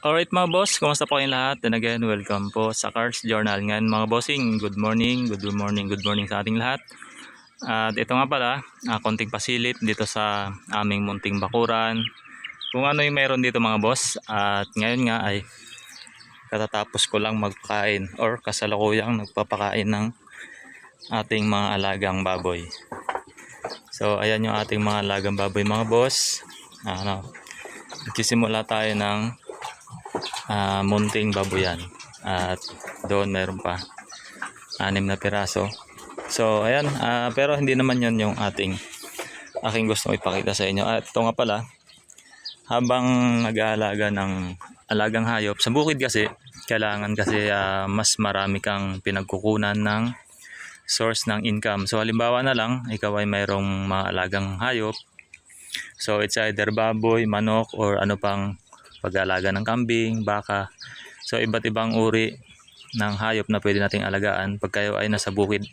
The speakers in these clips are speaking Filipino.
Alright mga boss, kumusta po kayong lahat? And again, welcome po sa Cars Journal. Ngayon mga bossing, good morning, good morning, good morning sa ating lahat. At ito nga pala, ah, konting pasilip dito sa aming munting bakuran. Kung ano yung meron dito mga boss. At ngayon nga ay katatapos ko lang magpakain or kasalukuyang nagpapakain ng ating mga alagang baboy. So ayan yung ating mga alagang baboy mga boss. Ano, Nagsisimula tayo ng ah, munting babuyan. At doon meron pa anim na piraso. So ayan ah, pero hindi naman yon yung ating aking gusto ipakita sa inyo. At ito nga pala habang nag-aalaga ng alagang hayop sa bukid kasi kailangan kasi ah, mas marami kang pinagkukunan ng source ng income. So halimbawa na lang ikaw ay mayroong mga alagang hayop. So it's either baboy, manok or ano pang pag-aalaga ng kambing, baka. So iba't ibang uri ng hayop na pwede nating alagaan pag kayo ay nasa bukid.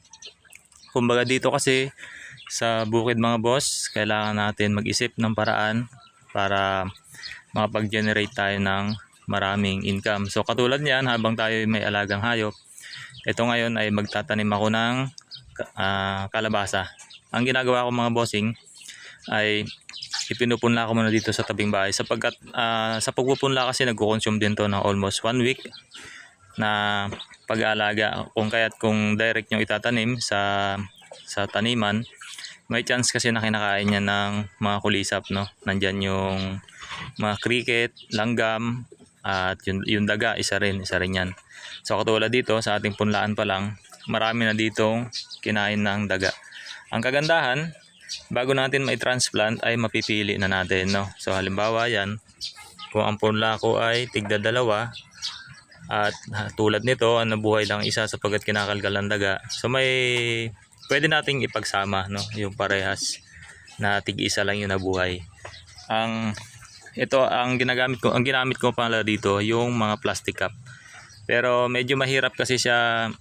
Kumbaga dito kasi sa bukid mga boss, kailangan natin mag-isip ng paraan para makapag-generate tayo ng maraming income. So katulad niyan, habang tayo may alagang hayop, ito ngayon ay magtatanim ako ng ah, kalabasa. Ang ginagawa ko mga bossing ay ipinupunla ko muna dito sa tabing bahay sapagkat ah, sa pagpupunla kasi nagko-consume din to ng almost one week na pag-aalaga. Kung kaya't kung direct nyo itatanim sa sa taniman may chance kasi na kinakain niya ng mga kulisap no? Nandyan yung mga cricket, langgam at yung, yung daga isa rin isa rin yan. So katulad dito sa ating punlaan pa lang marami na ditong kinain ng daga. Ang kagandahan bago natin mai-transplant ay mapipili na natin no? So halimbawa yan kung ang punla ko ay tigda dalawa at tulad nito ang nabuhay lang isa sapagkat kinakalgal ang daga. So may pwede nating ipagsama no? Yung parehas na tig isa lang yung nabuhay. Ang ito ang ginagamit ko ang ginamit ko pala dito yung mga plastic cup. Pero medyo mahirap kasi siya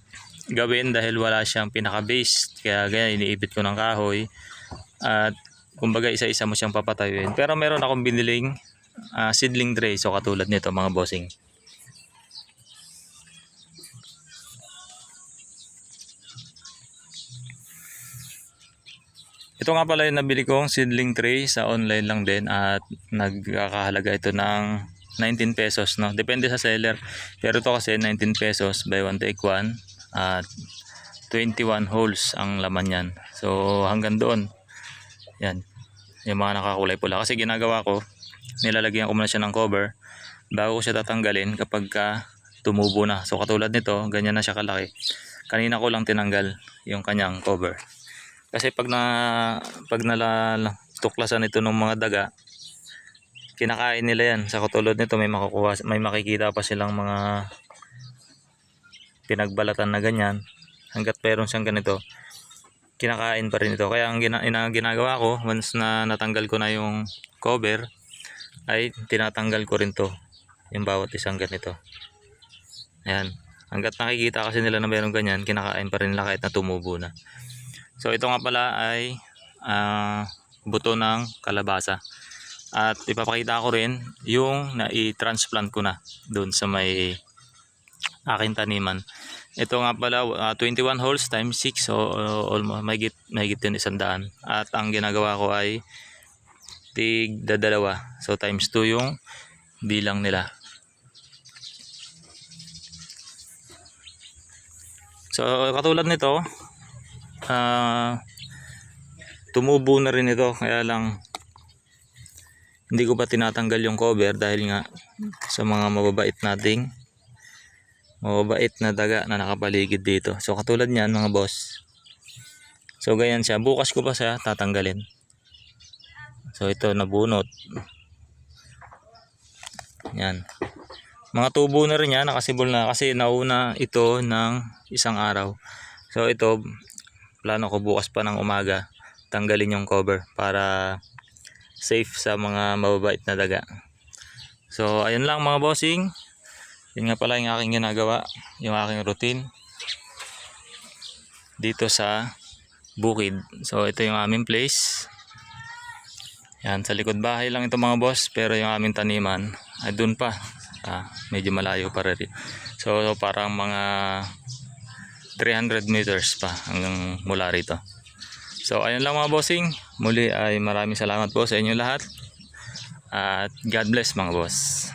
gawin dahil wala siyang pinaka base kaya ganyan iniipit ko ng kahoy at kumbaga isa-isa mo siyang papatayuin. Pero meron akong biniling ah, seedling tray so katulad nito mga bossing. Ito nga pala yung nabili kong seedling tray sa online lang din at nagkakahalaga ito ng 19 pesos no. Depende sa seller. Pero ito kasi 19 pesos buy one take one at 21 holes ang laman niyan. So hanggang doon yan. Yung mga nakakulay pula. Kasi ginagawa ko, nilalagyan ko muna siya ng cover bago ko siya tatanggalin kapag ka tumubo na. So katulad nito, ganyan na siya kalaki. Kanina ko lang tinanggal yung kanyang cover. Kasi pag na pag nala ito ng mga daga, kinakain nila yan. Sa katulad nito, may makukuha, may makikita pa silang mga pinagbalatan na ganyan. Hanggat meron siyang ganito, kinakain pa rin ito. Kaya ang gina, ina- ginagawa ko, once na natanggal ko na yung cover, ay tinatanggal ko rin to. Yung bawat isang ganito. Ayan. Hanggat nakikita kasi nila na meron ganyan, kinakain pa rin nila kahit na tumubo na. So ito nga pala ay ah, buto ng kalabasa. At ipapakita ko rin yung na-transplant ko na doon sa may aking taniman. Ito nga pala ah, 21 holes times 6 so uh, almost mahigit mahigit din isang daan. At ang ginagawa ko ay tig dalawa. So times 2 yung bilang nila. So katulad nito ah tumubo na rin ito kaya lang hindi ko pa tinatanggal yung cover dahil nga sa mga mababait nating mababait na daga na nakapaligid dito. So katulad niyan mga boss. So ganyan siya. Bukas ko pa siya tatanggalin. So ito nabunot. Yan. Mga tubo na rin yan. Nakasibol na kasi nauna ito ng isang araw. So ito plano ko bukas pa ng umaga tanggalin yung cover para safe sa mga mababait na daga. So ayun lang mga bossing. Yun nga pala yung aking ginagawa, yung aking routine dito sa bukid. So ito yung aming place. Yan, sa likod bahay lang ito mga boss, pero yung aming taniman ay dun pa Ah, medyo malayo pa rin. So, so parang mga 300 meters pa hanggang mula rito. So ayun lang mga bossing. Muli ay maraming salamat po sa inyo lahat. At God bless mga boss.